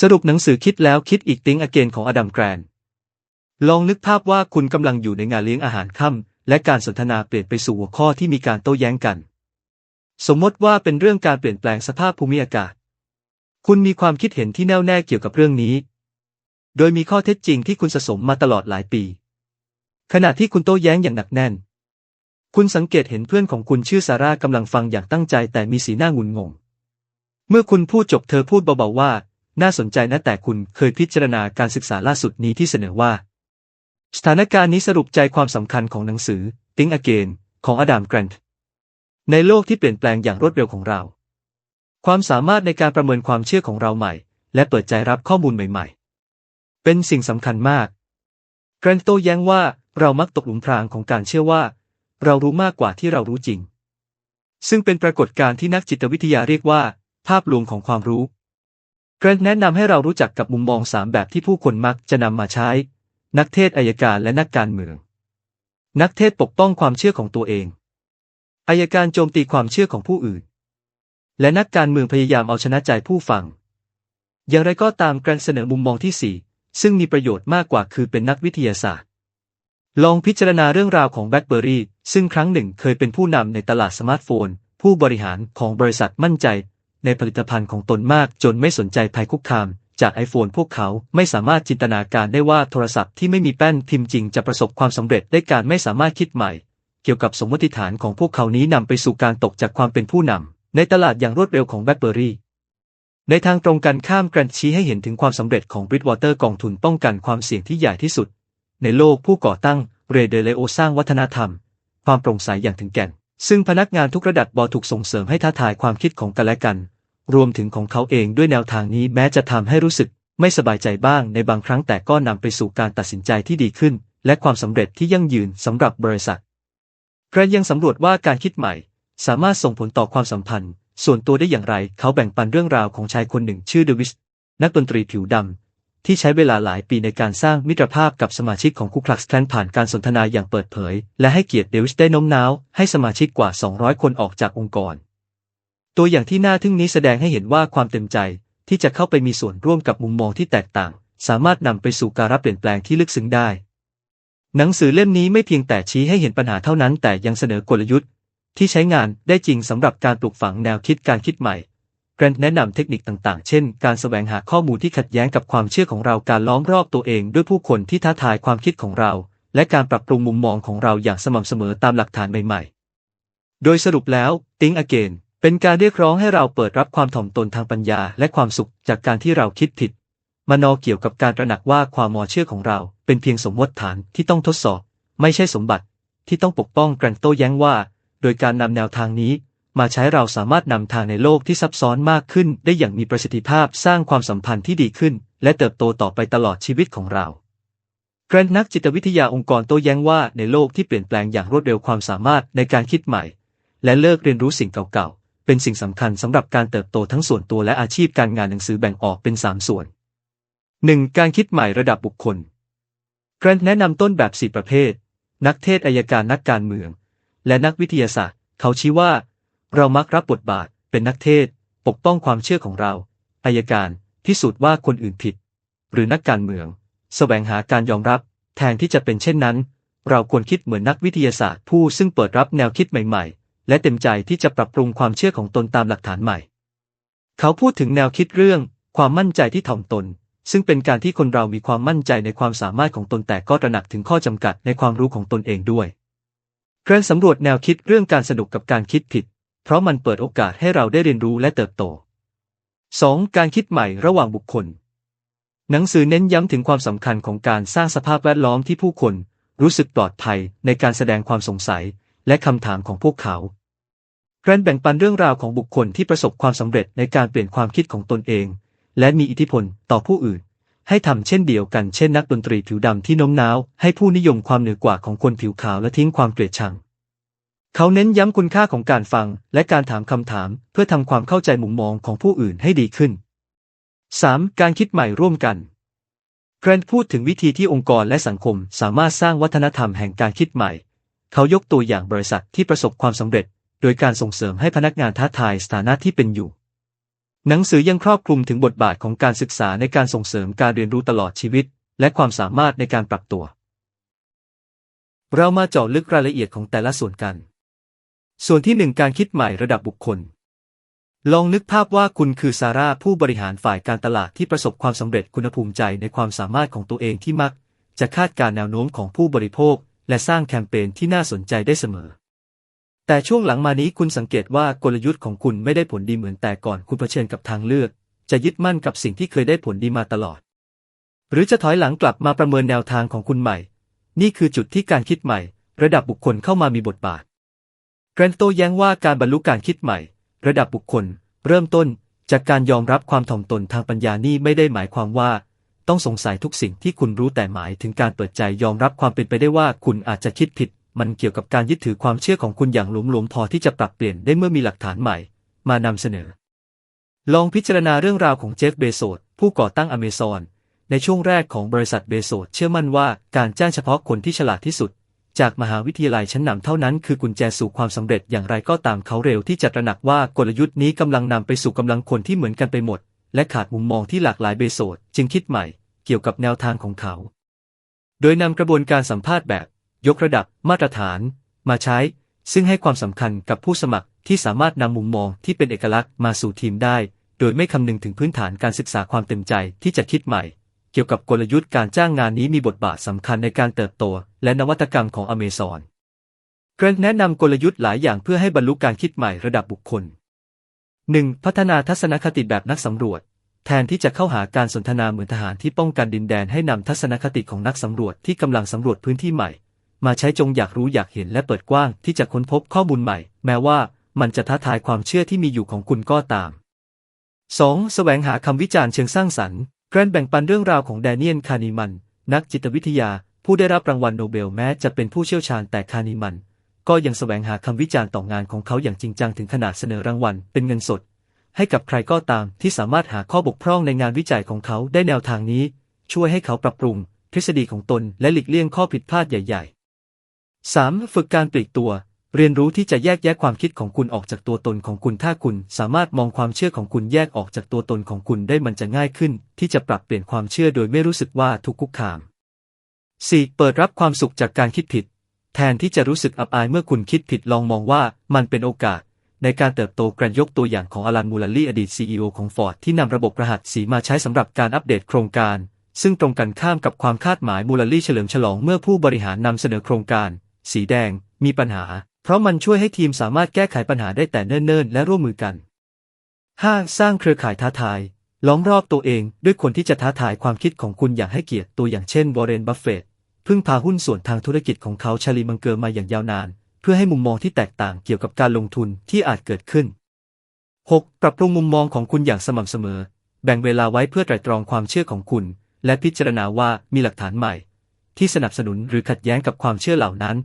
สรุปหนังสือคิดแล้วคิดอีกติ้งอเกนของอดัมแกรน ลองนึกภาพว่าคุณกำลังอยู่ในงานเลี้ยงอาหารค่ำและการสนทนาเปลี่ยนไปสู่หัวข้อที่มีการโต้แย้งกัน สมมติว่าเป็นเรื่องการเปลี่ยนแปลงสภาพภูมิอากาศ คุณมีความคิดเห็นที่แน่วแน่เกี่ยวกับเรื่องนี้ โดยมีข้อเท็จจริงที่คุณสะสมมาตลอดหลายปี ขณะที่คุณโต้แย้งอย่างหนักแน่น คุณสังเกตเห็นเพื่อนของคุณชื่อซาร่ากำลังฟังอย่างตั้งใจแต่มีสีหน้างุนงง เมื่อคุณพูดจบเธอพูดเบาๆว่า น่าสนใจนะแต่คุณเคยพิจารณาการศึกษาล่าสุดนี้ที่เสนอว่า สถานการณ์นี้สรุปใจความสำคัญของหนังสือ Think Again ของอดัมแกรนต์ในโลกที่เปลี่ยนแปลงอย่างรวดเร็วของเรา ความสามารถในการประเมินความเชื่อของเราใหม่ และเปิดใจรับข้อมูลใหม่ๆ เป็นสิ่งสำคัญมากแกรนโตแย้งว่าเรามักตกหลุมพรางของการเชื่อว่า เรารู้มากกว่าที่เรารู้จริง ซึ่งเป็นปรากฏการณ์ที่นักจิตวิทยาเรียกว่า ภาพลวงของความรู้ แกรนแนะนำให้เรารู้จักกับมุมมองสามแบบที่ผู้คนมักจะนำมาใช้ นักเทศอายการและนักการเมือง นักเทศปกป้องความเชื่อของตัวเองอายการโจมตีความเชื่อของผู้อื่น และนักการเมืองพยายามเอาชนะใจผู้ฟัง อย่างไรก็ตามการเสนอมุมมองที่สี่ซึ่งมีประโยชน์มากกว่าคือเป็นนักวิทยาศาสตร์ ลองพิจารณาเรื่องราวของแบล็คเบอรี่ซึ่งครั้งหนึ่งเคยเป็นผู้นำในตลาดสมาร์ทโฟน ผู้บริหารของบริษัทมั่นใจ ในผลิตภัณฑ์ของตนมากจนไม่สนใจภัยคุกคาม จากไอโฟนพวกเขาไม่สามารถจินตนาการได้ว่าโทรศัพท์ที่ไม่มีแป้นพิมพ์จริงจะประสบความสำเร็จได้การไม่สามารถคิดใหม่ เกี่ยวกับสมมติฐานของพวกเขานี้นำไปสู่การตกจากความเป็นผู้นำในตลาดอย่างรวดเร็วของแบล็คเบอรี่ในทางตรงกันข้ามกันชี้ให้เห็นถึงความสำเร็จของบริดวอเตอร์กองทุนป้องกันความเสี่ยงที่ใหญ่ที่สุด ในโลกผู้ก่อตั้งเรเดเลโอสร้างวัฒนธรรม ความโปร่งใสอย่างถึงแก่น ซึ่งพนักงานทุกระดับบอถูกส่งเสริมให้ท้าทายความคิดของกันและกัน รวมถึงของเขาเองด้วยแนวทางนี้แม้จะทำให้รู้สึกไม่สบายใจบ้างในบางครั้งแต่ก็นำไปสู่การตัดสินใจที่ดีขึ้น และความสำเร็จที่ยั่งยืนสำหรับบริษัทแกรนยังสำรวจว่าการคิดใหม่ สามารถส่งผลต่อความสัมพันธ์ ส่วนตัวได้อย่างไร เขาแบ่งปันเรื่องราวของชายคนหนึ่งชื่อเดวิสนักดนตรีผิวดำ ที่ใช้เวลาหลายปีในการสร้างมิตรภาพกับสมาชิกของคุคลักสแคลนผ่านการสนทนาอย่างเปิดเผย และให้เกียรติเดวิสได้โน้มน้าวให้สมาชิกกว่า 200 คนออกจากองค์กร ตัวอย่างที่น่าทึ่งนี้แสดงให้เห็นว่าความเต็มใจที่จะเข้าไปมีส่วนร่วมกับมุมมองที่แตกต่าง สามารถนำไปสู่การรับเปลี่ยนแปลงที่ลึกซึ้งได้ หนังสือเล่มนี้ไม่เพียงแต่ชี้ให้เห็นปัญหาเท่านั้น แต่ยังเสนอกลยุทธ์ ที่ใช้งานได้จริงสำหรับการปลูกฝังแนวคิดการคิดใหม่แกรนแนะนำเทคนิคต่างๆ เช่น การแสวงหาข้อมูลที่ขัดแย้งกับความเชื่อของเรา การล้อมรอบตัวเองด้วยผู้คนที่ท้าทายความคิดของเรา และการปรับปรุงมุมมองของเราอย่างสม่ำเสมอตามหลักฐานใหม่ๆ โดยสรุปแล้ว Think Again เป็นการเรียกร้องให้เราเปิดรับความถ่อมตนทางปัญญาและความสุขจากการที่เราคิดผิดมานอเกี่ยวกับการตระหนักว่าความมอเชื่อของเราเป็นเพียงสมมติฐานที่ต้องทดสอบ ไม่ใช่สมบัติที่ต้องปกป้องกันโต้แย้งว่า โดยการนำแนวทางนี้ มาใช้เราสามารถนำทางในโลกที่ซับซ้อนมากขึ้น ได้อย่างมีประสิทธิภาพสร้างความสัมพันธ์ที่ดีขึ้น และเติบโตต่อไปตลอดชีวิตของเราแกรนนักจิตวิทยาองค์กรโต้แย้งว่าในโลกที่เปลี่ยนแปลงอย่างรวดเร็วความสามารถในการคิดใหม่ และเลิกเรียนรู้สิ่งเก่าๆ เป็นสิ่งสำคัญสำหรับการเติบโตทั้งส่วนตัวและอาชีพการงานหนังสือแบ่งออกเป็น 3 ส่วน 1. การคิดใหม่ระดับบุคคลแกรนแนะนำต้นแบบ 4 ประเภท นักเทศอายการนักการเมือง และนักวิทยาศาสตร์ เขาชี้ว่า เรามักรับบทบาท เป็นนักเทศ ปกป้องความเชื่อของเราอายการพิสูจน์ว่าคนอื่นผิด หรือนักการเมืองสแสวงหาการยอมรับ แทนที่จะเป็นเช่นนั้น เราควรคิดเหมือนนักวิทยาศาสตร์ผู้ซึ่งเปิดรับแนวคิดใหม่ ๆ และเต็มใจที่จะปรับปรุงความเชื่อของตนตามหลักฐานใหม่ เขาพูดถึงแนวคิดเรื่อง ความมั่นใจที่ถ่อมตน ซึ่งเป็นการที่คนเรามีความมั่นใจในความสามารถของตนแต่ก็ตระหนักถึงข้อจำกัดในความรู้ของตนเองด้วยแกรสำรวจแนวคิดเรื่องการสนุกกับการคิดผิด เพราะมันเปิดโอกาสให้เราได้เรียนรู้และเติบโต 2. การคิดใหม่ระหว่างบุคคล หนังสือเน้นย้ำถึงความสำคัญของการสร้างสภาพแวดล้อมที่ผู้คน รู้สึกปลอดภัยในการแสดงความสงสัย และคำถามของพวกเขา แรนแบ่งปันเรื่องราวของบุคคลที่ประสบความสำเร็จในการเปลี่ยนความคิดของตนเอง และมีอิทธิพลต่อผู้อื่น ให้ทำเช่นเดียวกันเช่นนักดนตรีผิวดำที่โน้มน้าว ให้ผู้นิยมความเหนือกว่าของคนผิวขาวและทิ้งความเกลียดชัง เขาเน้นย้ำคุณค่าของการฟังและการถามคำถามเพื่อทำความเข้าใจมุมมองของผู้อื่นให้ดีขึ้น 3. การคิดใหม่ร่วมกันแกรนพูดถึงวิธีที่องค์กรและสังคมสามารถสร้างวัฒนธรรมแห่งการคิดใหม่ เขายกตัวอย่างบริษัทที่ประสบความสำเร็จ ดยการส่งเสริมให้พนักงานท้าทายสถานะที่เป็นอยู่ หนังสือยังครอบคลุมถึงบทบาทของการศึกษาในการส่งเสริมการเรียนรู้ตลอดชีวิต และความสามารถในการปรับตัว เรามาเจาะลึกรายละเอียดของแต่ละส่วนกัน ส่วนที่หนึ่งการคิดใหม่ระดับบุคคล ลองนึกภาพว่าคุณคือซาร่าผู้บริหารฝ่ายการตลาดที่ประสบความสำเร็จคุณภูมิใจในความสามารถของตัวเองที่มัก จะคาดการแนวโน้มของผู้บริโภค และสร้างแคมเปญที่น่าสนใจได้เสมอ แต่ช่วงหลังมานี้คุณสังเกตว่ากลยุทธ์ของคุณไม่ได้ผลดีเหมือนแต่ก่อนคุณเผชิญกับทางเลือก จะยึดมั่นกับสิ่งที่เคยได้ผลดีมาตลอด หรือจะถอยหลังกลับมาประเมินแนวทางของคุณใหม่ นี่คือจุดที่การคิดใหม่ ระดับบุคคลเข้ามามีบทบาทแกรนโตแย้งว่าการบรรลุการคิดใหม่ ระดับบุคคล เริ่มต้น จากการยอมรับความถ่อมตนทางปัญญานี่ไม่ได้หมายความว่า ต้องสงสัยทุกสิ่งที่คุณรู้แต่หมายถึงการเปิดใจยอมรับความเป็นไปได้ว่าคุณอาจจะคิดผิด มันเกี่ยวกับการยึดถือความเชื่อของคุณอย่างหลวมๆพอที่จะปรับเปลี่ยนได้เมื่อมีหลักฐานใหม่ มานำเสนอ ลองพิจารณาเรื่องราวของเจฟเบโซสผู้ก่อตั้งอเมซอนในช่วงแรกของบริษัทเบโซสเชื่อมั่นว่าการจ้างเฉพาะคนที่ฉลาดที่สุด จากมหาวิทยาลัยชั้นนำเท่านั้นคือกุญแจสู่ความสำเร็จอย่างไรก็ตามเขาเร็วที่จะตระหนักว่ากลยุทธ์นี้กำลังนำไปสู่กำลังคนที่เหมือนกันไปหมด และขาดมุมมองที่หลากหลายเบโซสจึงคิดใหม่ เกี่ยวกับแนวทางของเขา โดยนำกระบวนการสัมภาษณ์แบบ ยกระดับมาตรฐาน มาใช้ ซึ่งให้ความสำคัญกับผู้สมัครที่สามารถนำมุมมองที่เป็นเอกลักษณ์มาสู่ทีมได้ โดยไม่คำนึงถึงพื้นฐานการศึกษาความเต็มใจที่จะคิดใหม่ เกี่ยวกับกลยุทธ์การจ้างงานนี้มีบทบาทสำคัญในการเติบโต และนวัตกรรมของอเมซอนเกรนแนะนำกลยุทธ์หลายอย่างเพื่อให้บรรลุการคิดใหม่ระดับบุคคล 1. พัฒนาทัศนคติแบบนักสำรวจ แทนที่จะเข้าหาการสนทนาเหมือนทหารที่ป้องกันดินแดนให้นำทัศนคติของนักสำรวจที่กำลังสำรวจพื้นที่ใหม่ มาใช้จงอยากรู้อยากเห็นและเปิดกว้างที่จะค้นพบข้อมูลใหม่ แม้ว่ามันจะท้าทายความเชื่อที่มีอยู่ของคุณก็ตาม 2. แสวงหาคำวิจารณ์เชิงสร้างสรรค์แกรนแบ่งปันเรื่องราวของแดเนียลคานิมัน นักจิตวิทยา ผู้ได้รับรางวัลโนเบลแม้จะเป็นผู้เชี่ยวชาญแต่คานิมัน ก็ยังแสวงหาคำวิจารณ์ต่องานของเขาอย่างจริงจังถึงขนาดเสนอรางวัลเป็นเงินสด ให้กับใครก็ตามที่สามารถหาข้อบกพร่องในงานวิจัยของเขาได้แนวทางนี้ ช่วยให้เขาปรับปรุง ทฤษฎีของตนและหลีกเลี่ยงข้อผิดพลาดใหญ่ 3. ฝึกการปลีกตัว เรียนรู้ที่จะแยกแยะความคิดของคุณออกจากตัวตนของคุณถ้าคุณสามารถมองความเชื่อของคุณแยกออกจากตัวตนของคุณได้มันจะง่ายขึ้น ที่จะปรับเปลี่ยนความเชื่อโดยไม่รู้สึกว่าถูกคุกคาม 4. เปิดรับความสุขจากการคิดผิด แทนที่จะรู้สึกอับอายเมื่อคุณคิดผิดลองมองว่ามันเป็นโอกาส ในการเติบโตกรนยกตัวอย่างของอลันมูลลี่อดีต CEO ของฟอร์ดที่นำระบบรหัสสีมาใช้สำหรับการอัปเดตโครงการ ซึ่งตรงกันข้ามกับความคาดหมายมูลลี่เฉลิมฉลองเมื่อผู้บริหารนำเสนอโครงการ สีแดง มีปัญหา เพราะมันช่วยให้ทีมสามารถแก้ไขปัญหาได้แต่เนิ่นๆ และร่วมมือกัน 5. สร้างเครือข่ายท้าทาย ล้อมรอบตัวเองด้วยคนที่จะท้าทายความคิดของคุณอย่างให้เกียรติตัวอย่างเช่น วอร์เรน บัฟเฟตพึ่งพาหุ้นส่วนทางธุรกิจของเขาชาลีมังเกอร์มาอย่างยาวนาน เพื่อให้มุมมองที่แตกต่างเกี่ยวกับการลงทุนที่อาจเกิดขึ้น 6. ปรับปรุงมุมมองของคุณอย่างสม่ำเสมอ แบ่งเวลาไว้เพื่อไตรตรองความเชื่อของคุณ และพิจารณาว่ามีหลักฐานใหม่ ที่สนับสนุนหรือขัดแย้งกับความเชื่อเหล่านั้น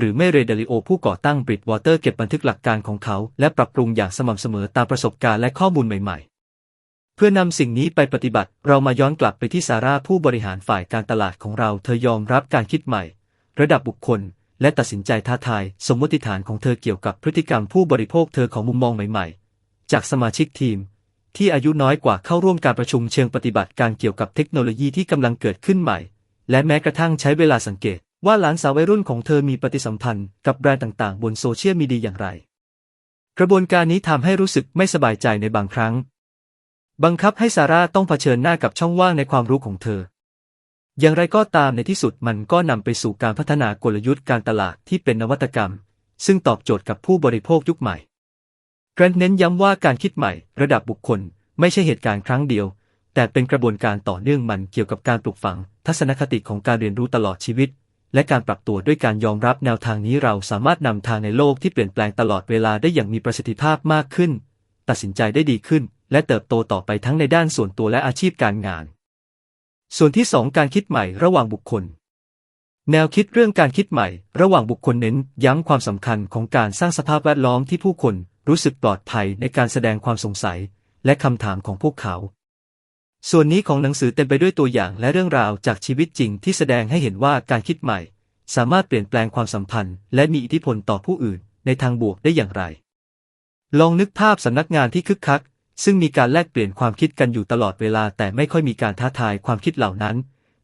หรือไม่เรเดลิโอผู้ก่อตั้งบริดวอเตอร์เก็บบันทึกหลักการของเขา และปรับปรุงอย่างสม่ำเสมอตามประสบการณ์และข้อมูลใหม่ๆเพื่อนำสิ่งนี้ไปปฏิบัติ เรามาย้อนกลับไปที่ซาร่าผู้บริหารฝ่ายการตลาดของเรา เธอยอมรับการคิดใหม่ ระดับบุคคล และตัดสินใจท้าทาย สมมติฐานของเธอเกี่ยวกับพฤติกรรมผู้บริโภคเธอของมุมมองใหม่ๆ จากสมาชิกทีม ที่อายุน้อยกว่าเข้าร่วมการประชุมเชิงปฏิบัติการเกี่ยวกับเทคโนโลยีที่กำลังเกิดขึ้นใหม่ และแม้กระทั่งใช้เวลาสังเกต ว่าหลานสาววัยรุ่นของเธอมีปฏิสัมพันธ์กับแบรนด์ต่างๆ บนโซเชียลมีเดียอย่างไร กระบวนการนี้ทำให้รู้สึกไม่สบายใจในบางครั้ง บังคับให้ซาร่าต้องเผชิญหน้ากับช่องว่างในความรู้ของเธอ อย่างไรก็ตามในที่สุดมันก็นำไปสู่การพัฒนากลยุทธ์การตลาดที่เป็นนวัตกรรม ซึ่งตอบโจทย์กับผู้บริโภคยุคใหม่แกรนเน้นย้ำว่าการคิดใหม่ ระดับบุคคล ไม่ใช่เหตุการณ์ครั้งเดียว แต่เป็นกระบวนการต่อเนื่องมันเกี่ยวกับการปลูกฝัง ทัศนคติของการเรียนรู้ตลอดชีวิต และการปรับตัวด้วยการยอมรับแนวทางนี้เราสามารถนำทางในโลกที่เปลี่ยนแปลงตลอดเวลาได้อย่างมีประสิทธิภาพมากขึ้น ตัดสินใจได้ดีขึ้น และเติบโตต่อไปทั้งในด้านส่วนตัวและอาชีพการงาน ส่วนที่ 2 การคิดใหม่ระหว่างบุคคล แนวคิดเรื่องการคิดใหม่ ระหว่างบุคคลเน้น ย้ำความสำคัญของการสร้างสภาพแวดล้อมที่ผู้คนรู้สึกปลอดภัยในการแสดงความสงสัย และคำถามของพวกเขา ส่วนนี้ของหนังสือเต็มไปด้วยตัวอย่างและเรื่องราวจากชีวิตจริงที่แสดงให้เห็นว่าการคิดใหม่ สามารถเปลี่ยนแปลงความสัมพันธ์ และมีอิทธิพลต่อผู้อื่นในทางบวกได้อย่างไร ลองนึกภาพสำนักงานที่คึกคัก ซึ่งมีการแลกเปลี่ยนความคิดกันอยู่ตลอดเวลา แต่ไม่ค่อยมีการท้าทายความคิดเหล่านั้น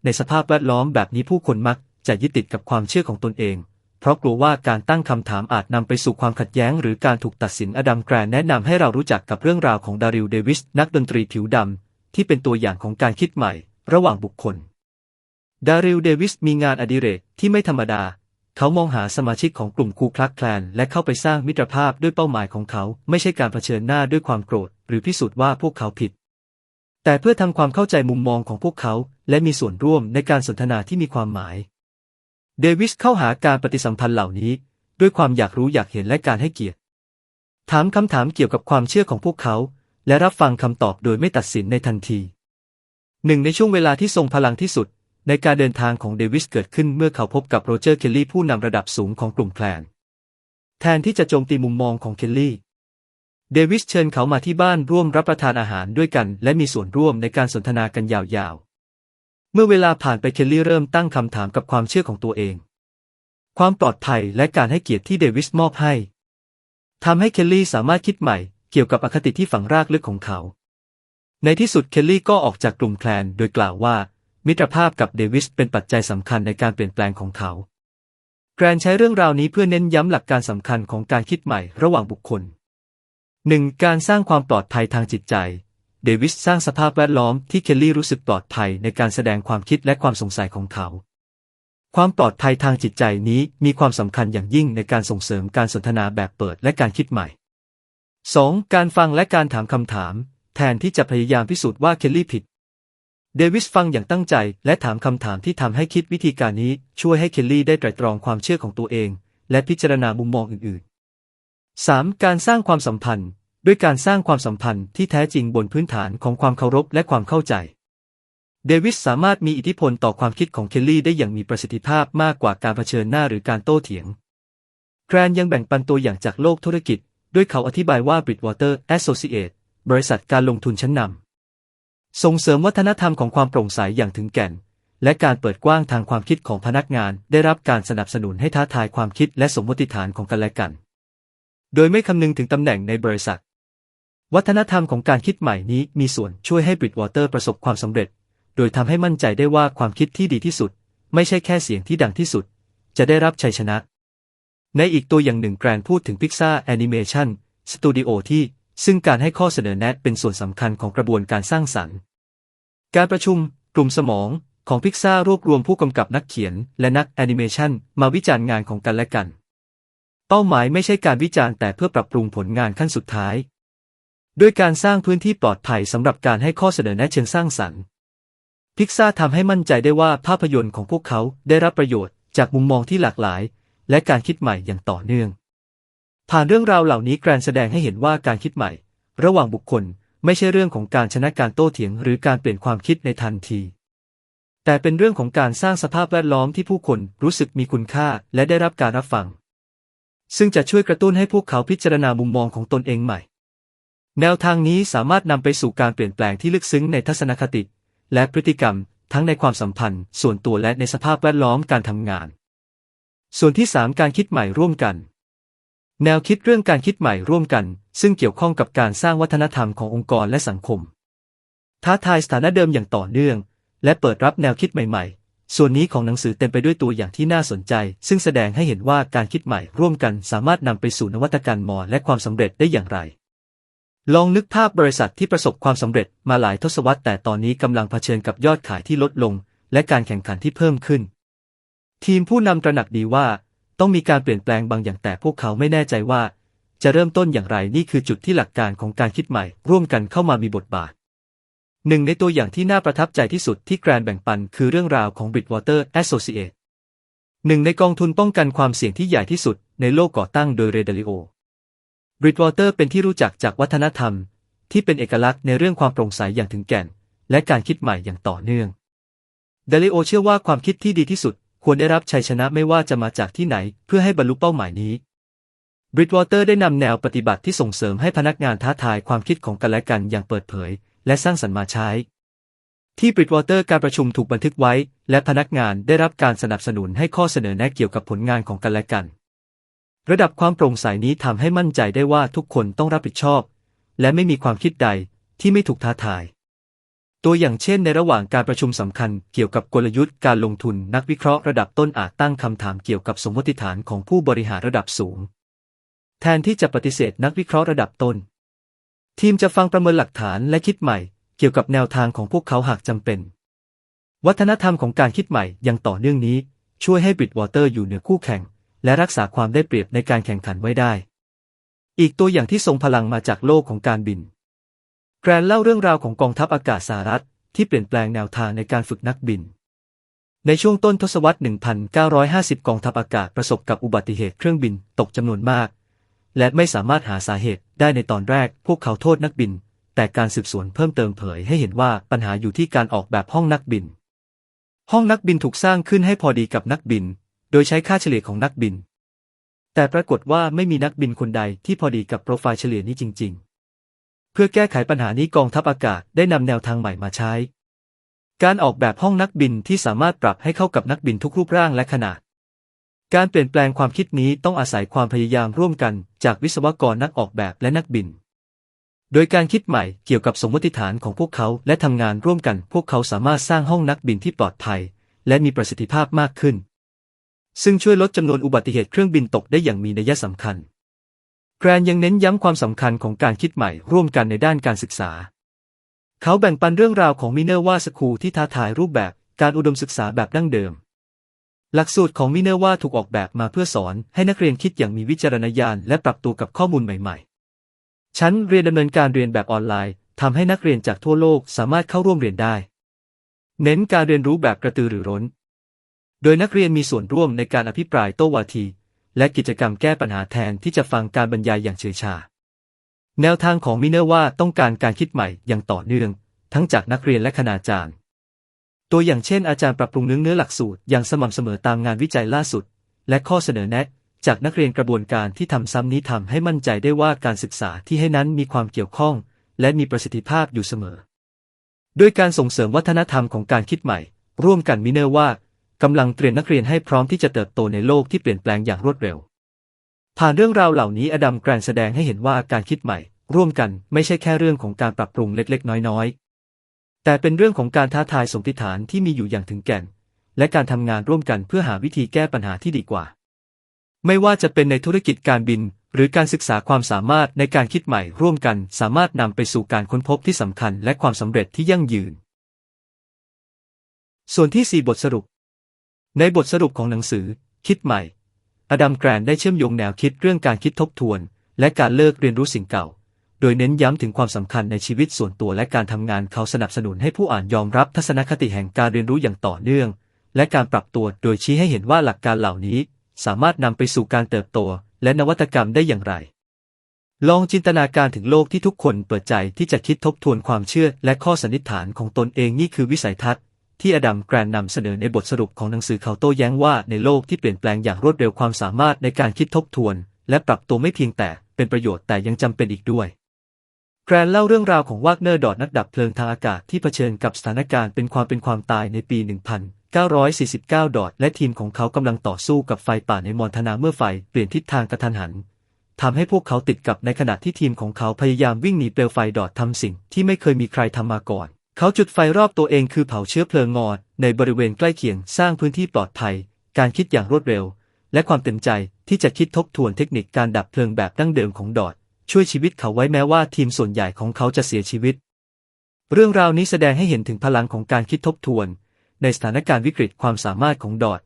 ในสภาพแวดล้อมแบบนี้ผู้คนมักจะยึดติดกับความเชื่อของตนเอง เพราะกลัวว่าการตั้งคำถามอาจนำไปสู่ความขัดแย้ง หรือการถูกตัดสินอดัมแกรนแนะนำให้เรารู้จักกับเรื่องราวของดาริลเดวิสนักดนตรีผิวดำ ที่เป็นตัวอย่างของการคิดใหม่ ระหว่างบุคคล ดาริลเดวิสมีงานอดิเรกที่ไม่ธรรมดา เขามองหาสมาชิกของกลุ่มคูคลักแคลน และเข้าไปสร้างมิตรภาพด้วยเป้าหมายของเขา ไม่ใช่การเผชิญหน้าด้วยความโกรธ หรือพิสูจน์ว่าพวกเขาผิด แต่เพื่อทำความเข้าใจมุมมองของพวกเขา และมีส่วนร่วมในการสนทนาที่มีความหมาย เดวิสเข้าหาการปฏิสัมพันธ์เหล่านี้ ด้วยความอยากรู้อยากเห็นและการให้เกียรติ ถามคำถามเกี่ยวกับความเชื่อของพวกเขา และรับฟังคำตอบโดยไม่ตัดสินในทันทีหนึ่งในช่วงเวลาที่ทรงพลังที่สุด ในการเดินทางของเดวิสเกิดขึ้นเมื่อเขาพบกับโรเจอร์เคลลี่ผู้นำระดับสูงของกลุ่มแคลนแทนที่จะโจมตีมุมมองของเคลลี่ เดวิสเชิญเขามาที่บ้านร่วมรับประทานอาหารด้วยกัน และมีส่วนร่วมในการสนทนากันยาวๆ เมื่อเวลาผ่านไปเคลลี่เริ่มตั้งคำถามกับความเชื่อของตัวเอง ความปลอดภัยและการให้เกียรติที่เดวิสมอบให้ทำให้เคลลี่สามารถคิดใหม่ กี่ยวกับอคติที่ฝังรากลึกของเขา ในที่สุดเคลลี่ก็ออกจากกลุ่มแคลนโดยกล่าวว่า มิตรภาพกับเดวิสเป็นปัจจัยสำคัญในการเปลี่ยนแปลงของเขา แกรนใช้เรื่องราวนี้เพื่อเน้นย้ำหลักการสำคัญของการคิดใหม่ระหว่างบุคคล 1. การสร้างความปลอดภัยทางจิตใจ เดวิสสร้างสภาพแวดล้อมที่เคลลี่รู้สึกปลอดภัยในการแสดงความคิดและความสงสัยของเขา ความปลอดภัยทางจิตใจนี้มีความสำคัญอย่างยิ่งในการส่งเสริมการสนทนาแบบเปิดและการคิดใหม่ 2. การฟังและการถามคำถาม แทนที่จะพยายามพิสูจน์ว่าเคลลี่ผิด เดวิสฟังอย่างตั้งใจและถามคำถามที่ทำให้คิดวิธีการนี้ช่วยให้เคลลี่ได้ไตร่ตรองความเชื่อของตัวเอง และพิจารณามุมมองอื่นๆ 3. การสร้างความสัมพันธ์ ด้วยการสร้างความสัมพันธ์ที่แท้จริงบนพื้นฐานของความเคารพและความเข้าใจ เดวิสสามารถมีอิทธิพลต่อความคิดของเคลลี่ได้อย่างมีประสิทธิภาพมากกว่าการเผชิญหน้าหรือการโต้เถียง แกรนยังแบ่งปันตัวอย่างจากโลกธุรกิจ ด้วยเขาอธิบายว่า Bridgewater Associates บริษัทการลงทุนชั้นนำส่งเสริมวัฒนธรรมของความโปร่งใสอย่างถึงแก่น และการเปิดกว้างทางความคิดของพนักงาน ได้รับการสนับสนุนให้ท้าทายความคิดและสมมติฐานของกันและกัน โดยไม่คำนึงถึงตำแหน่งในบริษัท วัฒนธรรมของการคิดใหม่นี้มีส่วนช่วยให้ Bridgewater ประสบความสำเร็จ โดยทำให้มั่นใจได้ว่าความคิดที่ดีที่สุด ไม่ใช่แค่เสียงที่ดังที่สุด จะได้รับชัยชนะ ในอีกตัวอย่างหนึ่งแกรนพูดถึง Pixar Animation Studio ที่ ซึ่งการให้ข้อเสนอแนะเป็นส่วนสำคัญของกระบวนการสร้างสรรค์ การประชุม กลุ่มสมองของพิกซารวบรวมผู้กำกับนักเขียน และนักแอนิเมชันมาวิจารณ์งานของกันและกัน เป้าหมายไม่ใช่การวิจารณ์แต่เพื่อปรับปรุงผลงานขั้นสุดท้าย ด้วยการสร้างพื้นที่ปลอดภัยสำหรับการให้ข้อเสนอแนะเชิงสร้างสรรค์พิกซ่าทำให้มั่นใจได้ว่าภาพยนตร์ของพวกเขาได้รับประโยชน์จากมุมมองที่หลากหลาย และการคิดใหม่อย่างต่อเนื่อง ผ่านเรื่องราวเหล่านี้แกรนแสดงให้เห็นว่าการคิดใหม่ ระหว่างบุคคลไม่ใช่เรื่องของการชนะการโต้เถียง หรือการเปลี่ยนความคิดในทันที แต่เป็นเรื่องของการสร้างสภาพแวดล้อมที่ผู้คนรู้สึกมีคุณค่าและได้รับการรับฟัง ซึ่งจะช่วยกระตุ้นให้พวกเขาพิจารณามุมมองของตนเองใหม่ แนวทางนี้สามารถนำไปสู่การเปลี่ยนแปลงที่ลึกซึ้งในทัศนคติ และพฤติกรรมทั้งในความสัมพันธ์ ส่วนตัวและในสภาพแวดล้อมการทำงาน ส่วนที่ 3 การคิดใหม่ร่วมกัน แนวคิดเรื่องการคิดใหม่ร่วมกัน ซึ่งเกี่ยวข้องกับการสร้างวัฒนธรรมขององค์กรและสังคม ท้าทายสถานะเดิมอย่างต่อเนื่อง และเปิดรับแนวคิดใหม่ ๆ ส่วนนี้ของหนังสือเต็มไปด้วยตัวอย่างที่น่าสนใจ ซึ่งแสดงให้เห็นว่าการคิดใหม่ร่วมกันสามารถนำไปสู่นวัตกรรมมอและความสำเร็จได้อย่างไร ลองนึกภาพบริษัทที่ประสบความสำเร็จมาหลายทศวรรษแต่ตอนนี้กำลังเผชิญกับยอดขายที่ลดลง และการแข่งขันที่เพิ่มขึ้น ทีมผู้นำตระหนักดีว่า ต้องมีการเปลี่ยนแปลงบางอย่างแต่พวกเขาไม่แน่ใจว่า จะเริ่มต้นอย่างไรนี่คือจุดที่หลักการของการคิดใหม่ ร่วมกันเข้ามามีบทบาทหนึ่งในตัวอย่างที่น่าประทับใจที่สุดที่แกรนแบ่งปันคือเรื่องราวของ Bridgewater Associate หนึ่งในกองทุนป้องกันความเสี่ยงที่ใหญ่ที่สุดในโลกก่อตั้งโดยเรเดลิโอ Bridgewater เป็นที่รู้จักจากวัฒนธรรม ที่เป็นเอกลักษณ์ในเรื่องความโปร่งใสอย่างถึงแก่น และการคิดใหม่อย่างต่อเนื่องเดลิโอเชื่อว่าความคิดที่ดีที่สุด ควรได้รับชัยชนะไม่ว่าจะมาจากที่ไหน เพื่อให้บรรลุเป้าหมายนี้ Bridgewater ได้นำแนวปฏิบัติที่ส่งเสริมให้พนักงานท้าทายความคิดของกันและกันอย่างเปิดเผย และสร้างสรรค์มาใช้ ที่ Bridgewater การประชุมถูกบันทึกไว้ และพนักงานได้รับการสนับสนุนให้ข้อเสนอแนะเกี่ยวกับผลงานของกันและกัน ระดับความโปร่งใสนี้ทำให้มั่นใจได้ว่าทุกคนต้องรับผิดชอบ และไม่มีความคิดใดที่ไม่ถูกท้าทาย ตัวอย่างเช่นในระหว่างการประชุมสำคัญเกี่ยวกับกลยุทธ์การลงทุนนักวิเคราะห์ระดับต้นอาจตั้งคำถามเกี่ยวกับสมมติฐานของผู้บริหารระดับสูง แทนที่จะปฏิเสธนักวิเคราะห์ระดับต้น ทีมจะฟังประเมินหลักฐานและคิดใหม่ เกี่ยวกับแนวทางของพวกเขาหากจำเป็น วัฒนธรรมของการคิดใหม่ยังต่อเนื่องนี้ ช่วยให้บิดวอเตอร์อยู่เหนือคู่แข่ง และรักษาความได้เปรียบในการแข่งขันไว้ได้ อีกตัวอย่างที่ทรงพลังมาจากโลกของการบิน แกรนเล่าเรื่องราวของกองทัพอากาศสหรัฐ ที่เปลี่ยนแปลงแนวทางในการฝึกนักบิน ในช่วงต้นทศวรรษ 1950 กองทัพอากาศประสบกับอุบัติเหตุเครื่องบินตกจำนวนมาก และไม่สามารถหาสาเหตุได้ในตอนแรก พวกเขาโทษนักบิน แต่การสืบสวนเพิ่มเติมเผยให้เห็นว่าปัญหาอยู่ที่การออกแบบห้องนักบิน ห้องนักบินถูกสร้างขึ้นให้พอดีกับนักบิน โดยใช้ค่าเฉลี่ยของนักบิน แต่ปรากฏว่าไม่มีนักบินคนใดที่พอดีกับโปรไฟล์เฉลี่ยนี้จริง ๆ พื่อแก้ไขปัญหานี้กองทัพอากาศได้นำแนวทางใหม่มาใช้ การออกแบบห้องนักบินที่สามารถปรับให้เข้ากับนักบินทุกรูปร่างและขนาด การเปลี่ยนแปลงความคิดนี้ต้องอาศัยความพยายามร่วมกันจากวิศวกรนักออกแบบและนักบิน โดยการคิดใหม่เกี่ยวกับสมมติฐานของพวกเขาและทำงานร่วมกัน พวกเขาสามารถสร้างห้องนักบินที่ปลอดภัย และมีประสิทธิภาพมากขึ้น ซึ่งช่วยลดจำนวนอุบัติเหตุเครื่องบินตกได้อย่างมีนัยสำคัญ แกรนยังเน้นย้ำความสำคัญของการคิดใหม่ร่วมกันในด้านการศึกษา เขาแบ่งปันเรื่องราวของมิเนอร์วาสคูลที่ท้าทายรูปแบบการอุดมศึกษาแบบดั้งเดิม หลักสูตรของมิเนอร์วาถูกออกแบบมาเพื่อสอนให้นักเรียนคิดอย่างมีวิจารณญาณและปรับตัวกับข้อมูลใหม่ ๆ ชั้นเรียนดำเนินการเรียนแบบออนไลน์ทำให้นักเรียนจากทั่วโลกสามารถเข้าร่วมเรียนได้ เน้นการเรียนรู้แบบกระตือรือร้น โดยนักเรียนมีส่วนร่วมในการอภิปรายโต้วาที และกิจกรรมแก้ปัญหาแทนที่จะฟังการบรรยายอย่างเฉยชา แนวทางของมิเนอร์ว่าต้องการการคิดใหม่อย่างต่อเนื่อง ทั้งจากนักเรียนและคณาจารย์ ตัวอย่างเช่นอาจารย์ปรับปรุงเนื้อเนื้อหลักสูตรอย่างสม่ำเสมอตามงานวิจัยล่าสุด และข้อเสนอแนะจากนักเรียนกระบวนการที่ทำซ้ำนี้ทำให้มั่นใจได้ว่าการศึกษาที่ให้นั้นมีความเกี่ยวข้อง และมีประสิทธิภาพอยู่เสมอ ด้วยการส่งเสริมวัฒนธรรมของการคิดใหม่ ร่วมกันมิเนอร์ว่า กำลังเตรียมนักเรียนให้พร้อมที่จะเติบโตในโลกที่เปลี่ยนแปลงอย่างรวดเร็ว ผ่านเรื่องราวเหล่านี้อดัมแกรนแสดงให้เห็นว่าการคิดใหม่ ร่วมกันไม่ใช่แค่เรื่องของการปรับปรุงเล็กๆ น้อยๆ แต่เป็นเรื่องของการท้าทายสมมติฐานที่มีอยู่อย่างถึงแก่น และการทำงานร่วมกันเพื่อหาวิธีแก้ปัญหาที่ดีกว่า ไม่ว่าจะเป็นในธุรกิจการบิน หรือการศึกษาความสามารถในการคิดใหม่ ร่วมกันสามารถนำไปสู่การค้นพบที่สำคัญและความสำเร็จที่ยั่งยืน ส่วนที่ 4 บทสรุป ในบทสรุปของหนังสือ คิดใหม่ อดัมแกรนได้เชื่อมโยงแนวคิดเรื่องการคิดทบทวน และการเลิกเรียนรู้สิ่งเก่า โดยเน้นย้ำถึงความสำคัญในชีวิตส่วนตัวและการทำงานเขาสนับสนุนให้ผู้อ่านยอมรับทัศนคติแห่งการเรียนรู้อย่างต่อเนื่อง และการปรับตัวโดยชี้ให้เห็นว่าหลักการเหล่านี้ สามารถนำไปสู่การเติบโต และนวัตกรรมได้อย่างไร ลองจินตนาการถึงโลกที่ทุกคนเปิดใจที่จะคิดทบทวนความเชื่อและข้อสันนิษฐานของตนเองนี่คือวิสัยทัศน์ ที่อดัมแกรนนำเสนอในบทสรุปของหนังสือเขาโต้แย้งว่าในโลกที่เปลี่ยนแปลงอย่างรวดเร็วความสามารถในการคิดทบทวน และปรับตัวไม่เพียงแต่เป็นประโยชน์แต่ยังจำเป็นอีกด้วย แกรนเล่าเรื่องราวของวากเนอร์ดอดนักดับเพลิงทางอากาศที่เผชิญกับสถานการณ์เป็นความเป็นความตายในปี 1949 ดอดและทีมของเขากำลังต่อสู้กับไฟป่าในมอนทนาเมื่อไฟเปลี่ยนทิศทางกระทันหันทำให้พวกเขาติดกับในขณะที่ทีมของเขาพยายามวิ่งหนีเปลวไฟดอดทำสิ่งที่ไม่เคยมีใครทำมาก่อน เขาจุดไฟรอบตัวเองคือเผาเชื้อเพลิงงอดในบริเวณใกล้เคียงสร้างพื้นที่ปลอดภัย การคิดอย่างรวดเร็ว และความเต็มใจที่จะคิดทบทวนเทคนิคการดับเพลิงแบบดั้งเดิมของดอดช่วยชีวิตเขาไว้แม้ว่าทีมส่วนใหญ่ของเขาจะเสียชีวิต เรื่องราวนี้แสดงให้เห็นถึงพลังของการคิดทบทวน ในสถานการณ์วิกฤตความสามารถของดอด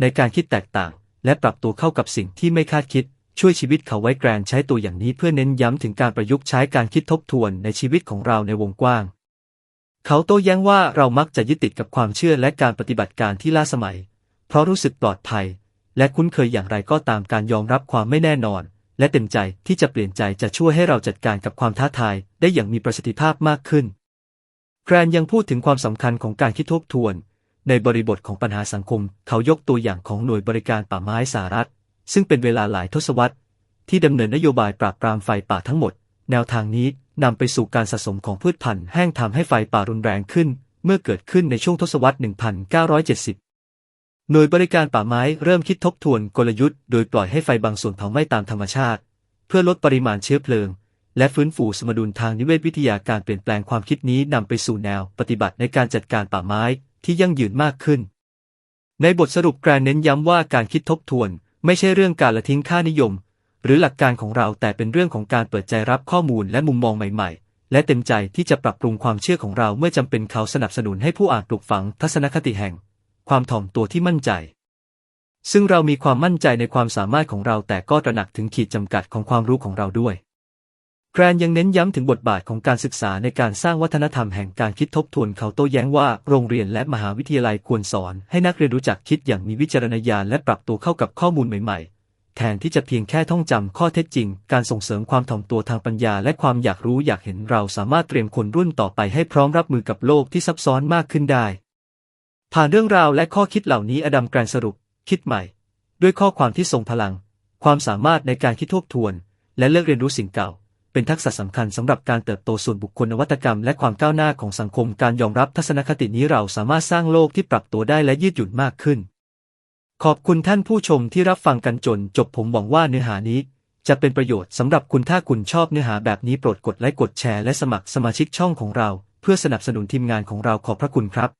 ในการคิดแตกต่าง และปรับตัวเข้ากับสิ่งที่ไม่คาดคิด ช่วยชีวิตเขาไว้แกรนใช้ตัวอย่างนี้เพื่อเน้นย้ำถึงการประยุกต์ใช้การคิดทบทวนในชีวิตของเราในวงกว้าง เขาโต้แย้งว่าเรามักจะยึดติดกับความเชื่อและการปฏิบัติการที่ล้าสมัย เพราะรู้สึกปลอดภัย และคุ้นเคยอย่างไรก็ตามการยอมรับความไม่แน่นอน และเต็มใจที่จะเปลี่ยนใจจะช่วยให้เราจัดการกับความท้าทายได้อย่างมีประสิทธิภาพมากขึ้น แกรนยังพูดถึงความสำคัญของการคิดทบทวน ในบริบทของปัญหาสังคม เขายกตัวอย่างของหน่วยบริการป่าไม้สหรัฐ ซึ่งเป็นเวลาหลายทศวรรษ ที่ดำเนินนโยบายปราบปรามไฟป่าทั้งหมด แนวทางนี้ นำไปสู่การสะสมของพืชพันธุ์แห้งทำให้ไฟป่ารุนแรงขึ้น เมื่อเกิดขึ้นในช่วงทศวรรษ 1970 หน่วยบริการป่าไม้เริ่มคิดทบทวนกลยุทธ์โดยปล่อยให้ไฟบางส่วนเผาไหม้ตามธรรมชาติ เพื่อลดปริมาณเชื้อเพลิง และฟื้นฟูสมดุลทางนิเวศวิทยาการเปลี่ยนแปลงความคิดนี้นำไปสู่แนวปฏิบัติในการจัดการป่าไม้ที่ยั่งยืนมากขึ้น ในบทสรุปแกรนเน้นย้ำว่าการคิดทบทวน ไม่ใช่เรื่องการละทิ้งค่านิยม หรือหลักการของเราแต่เป็นเรื่องของการเปิดใจรับข้อมูลและมุมมองใหม่ๆ และเต็มใจที่จะปรับปรุงความเชื่อของเราเมื่อจำเป็นเขาสนับสนุนให้ผู้อ่านปลูกฝังทัศนคติแห่ง ความถ่อมตัวที่มั่นใจ ซึ่งเรามีความมั่นใจในความสามารถของเราแต่ก็ตระหนักถึงขีดจำกัดของความรู้ของเราด้วยแกรนยังเน้นย้ำถึงบทบาทของการศึกษาในการสร้างวัฒนธรรมแห่งการคิดทบทวนเขาโต้แย้งว่าโรงเรียนและมหาวิทยาลัยควรสอน ให้นักเรียนรู้จักคิดอย่างมีวิจารณญาณและปรับตัวเข้ากับข้อมูลใหม่ๆ แทนที่จะเพียงแค่ท่องจำข้อเท็จจริง การส่งเสริมความถ่อมตัวทางปัญญาและความอยากรู้อยากเห็นเราสามารถเตรียมคนรุ่นต่อไปให้พร้อมรับมือกับโลกที่ซับซ้อนมากขึ้นได้ ผ่านเรื่องราวและข้อคิดเหล่านี้อดัมแกรนสรุป คิดใหม่ ด้วยข้อความที่ทรงพลัง ความสามารถในการคิดทบทวน และเลิกเรียนรู้สิ่งเก่า เป็นทักษะสำคัญสำหรับการเติบโตส่วนบุคคลนวัตกรรม และความก้าวหน้าของสังคมการยอมรับทัศนคตินี้เราสามารถสร้างโลกที่ปรับตัวได้และยืดหยุ่นมากขึ้น ขอบคุณท่านผู้ชมที่รับฟังกันจนจบผมหวังว่าเนื้อหานี้ จะเป็นประโยชน์สำหรับคุณถ้าคุณชอบเนื้อหาแบบนี้โปรดกดไลค์กดแชร์และสมัครสมาชิกช่องของเรา เพื่อสนับสนุนทีมงานของเราขอบพระคุณครับ